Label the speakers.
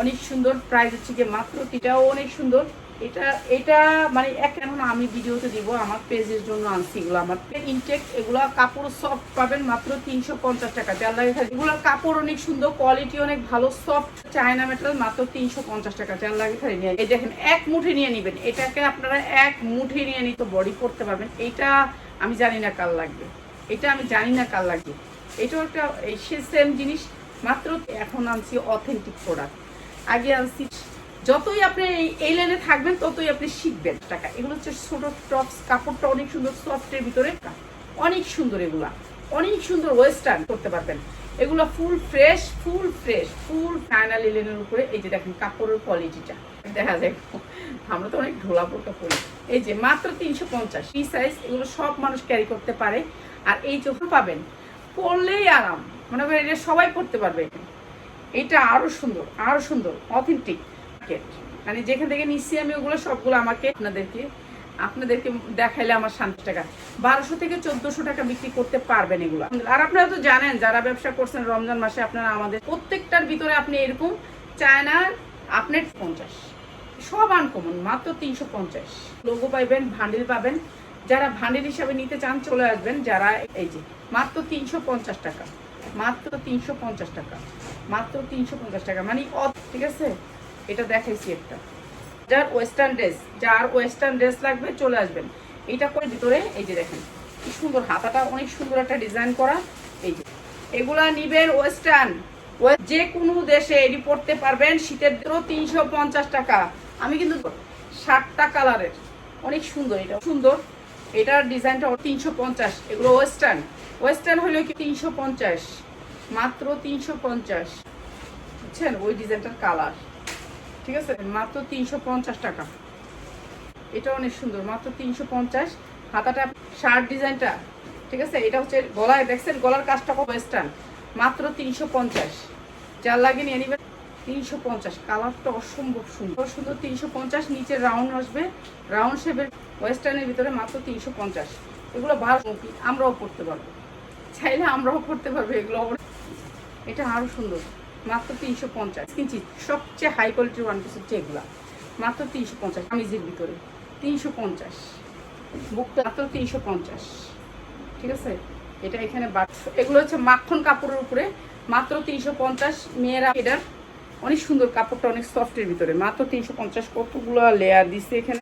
Speaker 1: অনেক সুন্দর। প্রাইস হচ্ছে কি মাত্র এটাও অনেক সুন্দর। এটা এটা মানে এক এখন আমি ভিডিওতে দিব, আমার পেজের জন্য আনছি এগুলো। আমার ইনটেক এগুলো কাপড় সফট পাবেন মাত্র তিনশো পঞ্চাশ টাকা। যার লাগে খালি এগুলোর কাপড় অনেক সুন্দর কোয়ালিটি অনেক ভালো সফট চায়না মেটাল মাত্র তিনশো পঞ্চাশ টাকা। যার লাগে খালি নিয়ে এই দেখেন, এক মুঠে নিয়ে নেবেন। এটাকে আপনারা এক মুঠে নিয়ে নিতে বডি করতে পারবেন। এটা আমি জানি না কাল লাগবে। এটা আমি জানি না কাল লাগবে। এটাও একটা সেম জিনিস। মাত্র এখন আনছি অথেন্টিক প্রোডাক্ট আগে আনছি। যতই আপনি এই- লাইনে থাকবেন, ততই আপনি শিখবেন টাকা। এগুলো হচ্ছে ছোট টপস কাপড়টা অনেক সুন্দর সফটের ভিতরে। অনেক সুন্দর এগুলা। অনেক সুন্দর ওয়েস্টার্ন করতে পারবেন। এগুলো full fresh full fresh full final লিলেনের উপরে। এই যে দেখেন কাপড়ের কোয়ালিটিটা দেখা যায়, আমরা তো অনেক ঢোলা পোকা পরি। এই যে মাত্র তিনশো পঞ্চাশ। এই সাইজ এগুলো সব মানুষ ক্যারি করতে পারে। আর এই যখন পাবেন, পরলেই আরাম। মনে করেন এটা সবাই পড়তে পারবে। এটা আরও সুন্দর আরও সুন্দর অথেন্টিক মানে যেখান থেকে নিচ্ছি আমি ওগুলো সবগুলো আমাকে আপনাদেরকে আপনাদেরকে দেখাইলে আমার শান্তি টাকা। বারোশো থেকে চোদ্দশো টাকা বিক্রি করতে পারবেন এগুলো। আর আপনারা তো জানেন, যারা ব্যবসা করছেন রমজান মাসে, আপনারা আমাদের প্রত্যেকটার ভিতরে আপনি এরকম চায়নার আপনার পঞ্চাশ। সব আনকমন মাত্র তিনশো পঞ্চাশ। লোগো পাইবেন ভান্ডিল পাবেন। যারা ভান্ডিল হিসাবে নিতে চান চলে আসবেন, যারা এই যে, মাত্র তিনশো পঞ্চাশ টাকা। মাত্র তিনশো পঞ্চাশ টাকা। মাত্র তিনশো পঞ্চাশ টাকা। মানে ঠিক আছে? এটা দেখাইছি একটা। যার ওয়েস্টার্ন ড্রেস যার ওয়েস্টার্ন ড্রেস লাগবে চলে আসবেন। এইটা করে ভিতরে, এই যে দেখেন, কি সুন্দর হাতাটা, অনেক সুন্দর একটা ডিজাইন করা। এই যে, এগুলা নিবেন ওয়েস্টার্ন ওয়ে- যে কোনো দেশে এটি পড়তে পারবেন, শীতের তিনশো পঞ্চাশ টাকা। আমি কিন্তু ষাটটা কালারের অনেক সুন্দর এটা। সুন্দর। এটার ডিজাইনটা তিনশো পঞ্চাশ। এগুলো ওয়েস্টার্ন ওয়েস্টার্ন হলেও কি তিনশো পঞ্চাশ? মাত্র তিনশো পঞ্চাশ। বুঝছেন? ওই ডিজাইনটার কালার ঠিক আছে? মাত্র তিনশো পঞ্চাশ টাকা। এটা অনেক সুন্দর। মাত্র তিনশো পঞ্চাশ। হাতাটা, শার্ট ডিজাইনটা। ঠিক আছে? এটা হচ্ছে গলায়, দেখছেন? গলার কাজটা ওয়েস্টার্ন মাত্র তিনশো পঞ্চাশ। যার লাগে নিয়ে নিবেন তিনশো পঞ্চাশ। কালারটা অসম্ভব সুন্দর। সুন্দর তিনশো পঞ্চাশ। নিচে রাউন্ড আসবে। রাউন্ড শেপের ওয়েস্টার্নের ভিতরে মাত্র তিনশো পঞ্চাশ। এগুলো ভালো। আমরাও পড়তে পারব। চাইলে আমরাও পড়তে পারব, এগুলো এটা আরও সুন্দর। মাত্র তিনশো পঞ্চাশ কিনছি সবচেয়ে হাই কোয়ালিটির ওয়ান পিস হচ্ছে এগুলা। মাত্র তিনশো পঞ্চাশ কামিজের ভিতরে। তিনশো পঞ্চাশ। বুকটা মাত্র তিনশো পঞ্চাশ। ঠিক আছে? এটা এখানে এগুলো হচ্ছে মাখন কাপড়ের উপরে। মাত্র তিনশো পঞ্চাশ, মেয়েরা এটার অনেক সুন্দর কাপড়টা, অনেক সফটের ভিতরে। মাত্র তিনশো পঞ্চাশ, কতগুলো লেয়ার দিচ্ছে এখানে?